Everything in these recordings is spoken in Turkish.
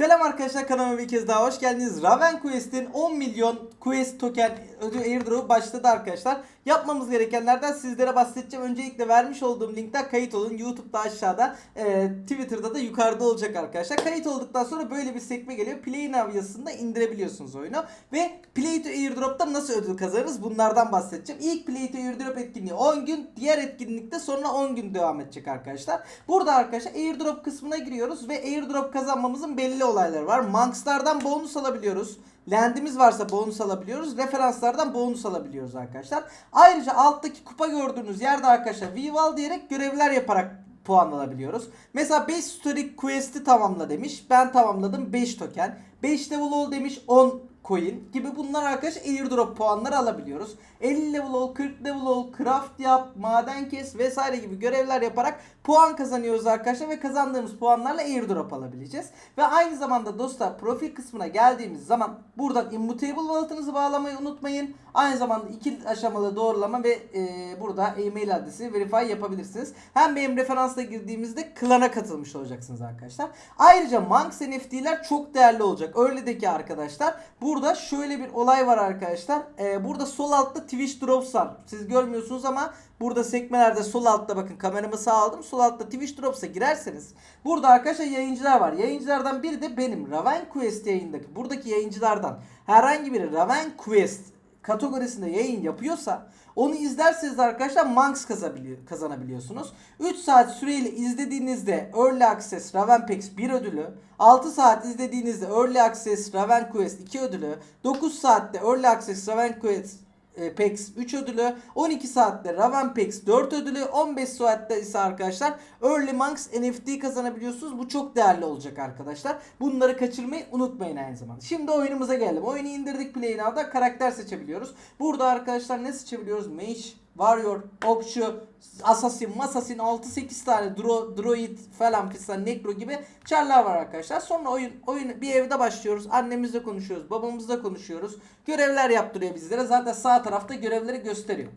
Selam arkadaşlar kanalıma bir kez daha hoş geldiniz. Raven Quest'in 10 milyon Quest token ödül airdrop başladı arkadaşlar. Yapmamız gerekenlerden sizlere bahsedeceğim. Öncelikle vermiş olduğum linkten kayıt olun. YouTube'da aşağıda, e, Twitter'da da yukarıda olacak arkadaşlar. Kayıt olduktan sonra böyle bir sekme geliyor. Play Now yazısında indirebiliyorsunuz oyunu. Ve Play to Airdrop'ta nasıl ödül kazanırız bunlardan bahsedeceğim. İlk Play to Airdrop etkinliği 10 gün, diğer etkinlikte sonra 10 gün devam edecek arkadaşlar. Burada arkadaşlar airdrop kısmına giriyoruz ve airdrop kazanmamızın belli olayları var. Monks'lardan bonus alabiliyoruz. Land'imiz varsa bonus alabiliyoruz. Referanslardan bonus alabiliyoruz arkadaşlar. Ayrıca alttaki kupa gördüğünüz yerde arkadaşlar Vival diyerek görevler yaparak puan alabiliyoruz. Mesela 5 story quest'i tamamla demiş. Ben tamamladım 5 token. 5 level ol demiş 10 coin gibi bunlar arkadaş airdrop puanları alabiliyoruz. 50 level ol, 40 level ol, craft yap, maden kes vesaire gibi görevler yaparak puan kazanıyoruz arkadaşlar ve kazandığımız puanlarla airdrop alabileceğiz. Ve aynı zamanda dostlar profil kısmına geldiğimiz zaman buradan immutable wallet'ınızı bağlamayı unutmayın. Aynı zamanda iki aşamalı doğrulama ve e, burada e-mail adresi verify yapabilirsiniz. Hem benim referansla girdiğimizde klana katılmış olacaksınız arkadaşlar. Ayrıca Monks NFT'ler çok değerli olacak. Early'deki arkadaşlar. Burada şöyle bir olay var arkadaşlar. E, burada sol altta Twitch Drops var. Siz görmüyorsunuz ama burada sekmelerde sol altta bakın kameramı sağ aldım. Sol altta Twitch Drops'a girerseniz burada arkadaşlar yayıncılar var. Yayıncılardan biri de benim Raven Quest yayındaki buradaki yayıncılardan herhangi biri Raven Quest kategorisinde yayın yapıyorsa onu izlerseniz arkadaşlar kazabiliyor- kazanabiliyorsunuz. 3 saat süreyle izlediğinizde Early Access Ravenpex 1 ödülü, 6 saat izlediğinizde Early Access Raven Quest 2 ödülü, 9 saatte Early Access Raven Quest e, PEX 3 ödülü, 12 saatte Raven PEX 4 ödülü, 15 saatte ise arkadaşlar Early Monks NFT kazanabiliyorsunuz. Bu çok değerli olacak arkadaşlar. Bunları kaçırmayı unutmayın aynı zamanda. Şimdi oyunumuza gelelim. Oyunu indirdik Play Now'da karakter seçebiliyoruz. Burada arkadaşlar ne seçebiliyoruz? Mage, Warrior, Okçu, Assassin, Masasin 6-8 tane dro, Droid falan fistan Necro gibi çarlar var arkadaşlar. Sonra oyun oyun bir evde başlıyoruz. Annemizle konuşuyoruz, babamızla konuşuyoruz. Görevler yaptırıyor bizlere. Zaten sağ tarafta görevleri gösteriyor.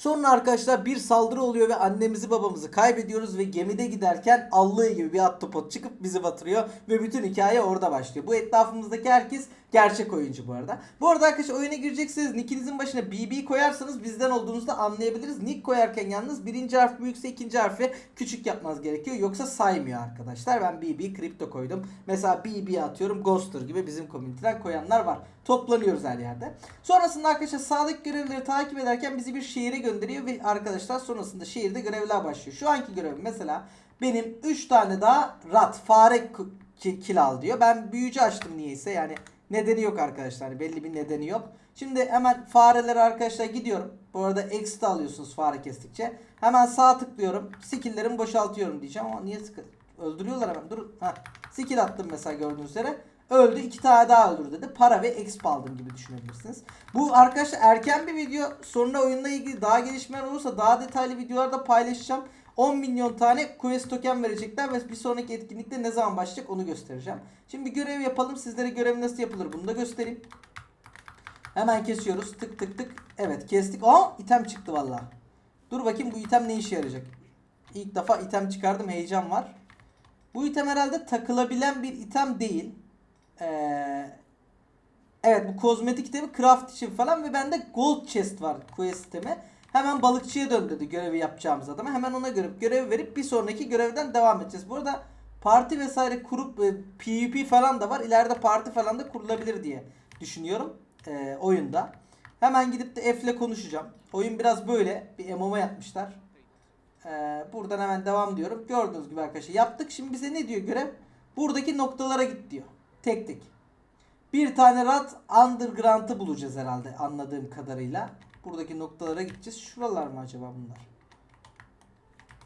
Sonra arkadaşlar bir saldırı oluyor ve annemizi babamızı kaybediyoruz ve gemide giderken allığı gibi bir ahtapot çıkıp bizi batırıyor ve bütün hikaye orada başlıyor. Bu etrafımızdaki herkes gerçek oyuncu bu arada. Bu arada arkadaşlar oyuna girecekseniz nickinizin başına BB koyarsanız bizden olduğunuzu da anlayabiliriz. Nick koyarken yalnız birinci harf büyükse ikinci harfi küçük yapmanız gerekiyor. Yoksa saymıyor arkadaşlar. Ben BB kripto koydum. Mesela BB atıyorum Ghoster gibi bizim komüniteden koyanlar var. Toplanıyoruz her yerde. Sonrasında arkadaşlar sağdaki görevleri takip ederken bizi bir şehire gönderiyor ve arkadaşlar sonrasında şehirde görevler başlıyor. Şu anki görevim mesela benim 3 tane daha rat fare ki- kill al diyor. Ben büyücü açtım niyeyse yani nedeni yok arkadaşlar belli bir nedeni yok. Şimdi hemen farelere arkadaşlar gidiyorum. Bu arada extra alıyorsunuz fare kestikçe. Hemen sağ tıklıyorum. Skill'lerimi boşaltıyorum diyeceğim ama niye sıkı öldürüyorlar hemen. Dur. Ha. Skill attım mesela gördüğünüz üzere. Öldü. iki tane daha öldür dedi. Para ve exp aldım gibi düşünebilirsiniz. Bu arkadaşlar erken bir video. Sonra oyunla ilgili daha gelişmeler olursa daha detaylı videolarda paylaşacağım. 10 milyon tane quest token verecekler ve bir sonraki etkinlikte ne zaman başlayacak onu göstereceğim. Şimdi bir görev yapalım. Sizlere görev nasıl yapılır bunu da göstereyim. Hemen kesiyoruz. Tık tık tık. Evet kestik. Aa item çıktı valla. Dur bakayım bu item ne işe yarayacak. İlk defa item çıkardım. Heyecan var. Bu item herhalde takılabilen bir item değil. Ee, evet bu kozmetik itemi craft için falan ve bende gold chest var quest itemi. Hemen balıkçıya dön dedi görevi yapacağımız adama. Hemen ona göre görev verip bir sonraki görevden devam edeceğiz. Burada parti vesaire kurup e, PvP falan da var. İleride parti falan da kurulabilir diye düşünüyorum e, oyunda. Hemen gidip de F'le konuşacağım. Oyun biraz böyle bir MMO yapmışlar. Ee, buradan hemen devam diyorum. Gördüğünüz gibi arkadaşlar yaptık. Şimdi bize ne diyor görev? Buradaki noktalara git diyor. Tek tek. Bir tane rat underground'ı bulacağız herhalde anladığım kadarıyla. Buradaki noktalara gideceğiz. Şuralar mı acaba bunlar?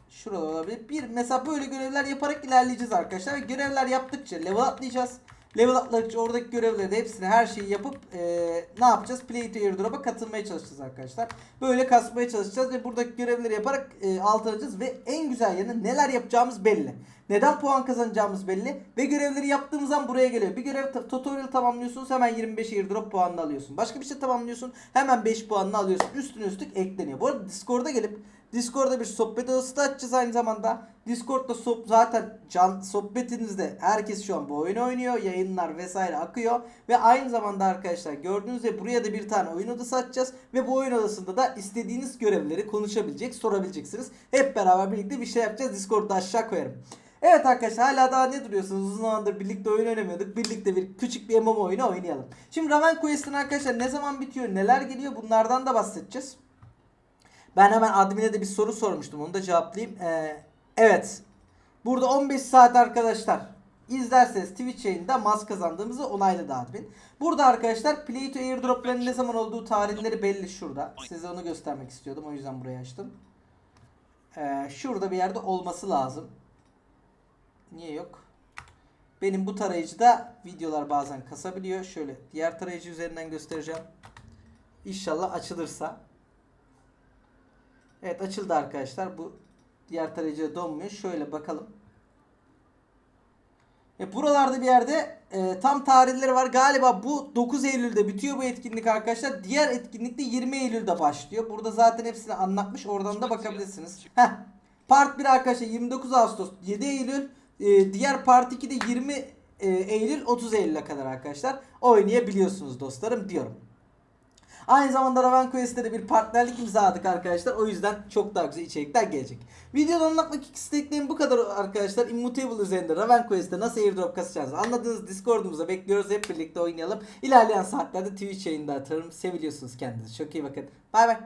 Şuralar olabilir. Bir mesela böyle görevler yaparak ilerleyeceğiz arkadaşlar. Görevler yaptıkça level atlayacağız. Level atladıkça oradaki görevleri de hepsini her şeyi yapıp eee, ne yapacağız? Play to Airdrop'a katılmaya çalışacağız arkadaşlar. Böyle kasmaya çalışacağız ve buradaki görevleri yaparak eee alt alacağız ve en güzel yanı neler yapacağımız belli. Neden puan kazanacağımız belli ve görevleri yaptığımız an buraya geliyor. Bir görev tutorial tamamlıyorsunuz hemen 25 airdrop puanını alıyorsun. Başka bir şey tamamlıyorsun hemen 5 puanını alıyorsun. Üstüne üstlük ekleniyor. Bu arada Discord'a gelip Discord'da bir sohbet odası da açacağız aynı zamanda. Discord'da soh- zaten can sohbetinizde herkes şu an bu oyunu oynuyor. Yayınlar vesaire akıyor. Ve aynı zamanda arkadaşlar gördüğünüz gibi buraya da bir tane oyun odası açacağız. Ve bu oyun odasında da istediğiniz görevleri konuşabilecek, sorabileceksiniz. Hep beraber birlikte bir şey yapacağız. Discord'da aşağı koyarım. Evet arkadaşlar hala daha ne duruyorsunuz? Uzun zamandır birlikte oyun oynamıyorduk. Birlikte bir küçük bir MMO oyunu oynayalım. Şimdi Raven Quest'in arkadaşlar ne zaman bitiyor, neler geliyor bunlardan da bahsedeceğiz. Ben hemen admine de bir soru sormuştum. Onu da cevaplayayım. Ee, evet. Burada 15 saat arkadaşlar izlerseniz Twitch yayında mas kazandığımızı onayladı admin. Burada arkadaşlar Play to Airdrop'ların ne zaman olduğu tarihleri belli şurada. Size onu göstermek istiyordum. O yüzden burayı açtım. Ee, şurada bir yerde olması lazım. Niye yok? Benim bu tarayıcıda videolar bazen kasabiliyor. Şöyle diğer tarayıcı üzerinden göstereceğim. İnşallah açılırsa. Evet açıldı arkadaşlar. Bu diğer tarayıcıda donmuyor. Şöyle bakalım. E, buralarda bir yerde e, tam tarihleri var. Galiba bu 9 Eylül'de bitiyor bu etkinlik arkadaşlar. Diğer etkinlik de 20 Eylül'de başlıyor. Burada zaten hepsini anlatmış. Oradan da bakabilirsiniz. Heh. Part 1 arkadaşlar 29 Ağustos 7 Eylül. E, diğer Part 2 de 20 e, Eylül 30 Eylül'e kadar arkadaşlar oynayabiliyorsunuz dostlarım diyorum. Aynı zamanda Raven Quest'te de bir partnerlik imzaladık arkadaşlar. O yüzden çok daha güzel içerikler gelecek. Videoda anlatmak istediklerim bu kadar arkadaşlar. Immutable üzerinde Raven Quest'te nasıl airdrop kasacağınızı anladığınız Discord'umuza bekliyoruz. Hep birlikte oynayalım. İlerleyen saatlerde Twitch yayında atarım. Seviliyorsunuz kendinize. Çok iyi bakın. Bay bay.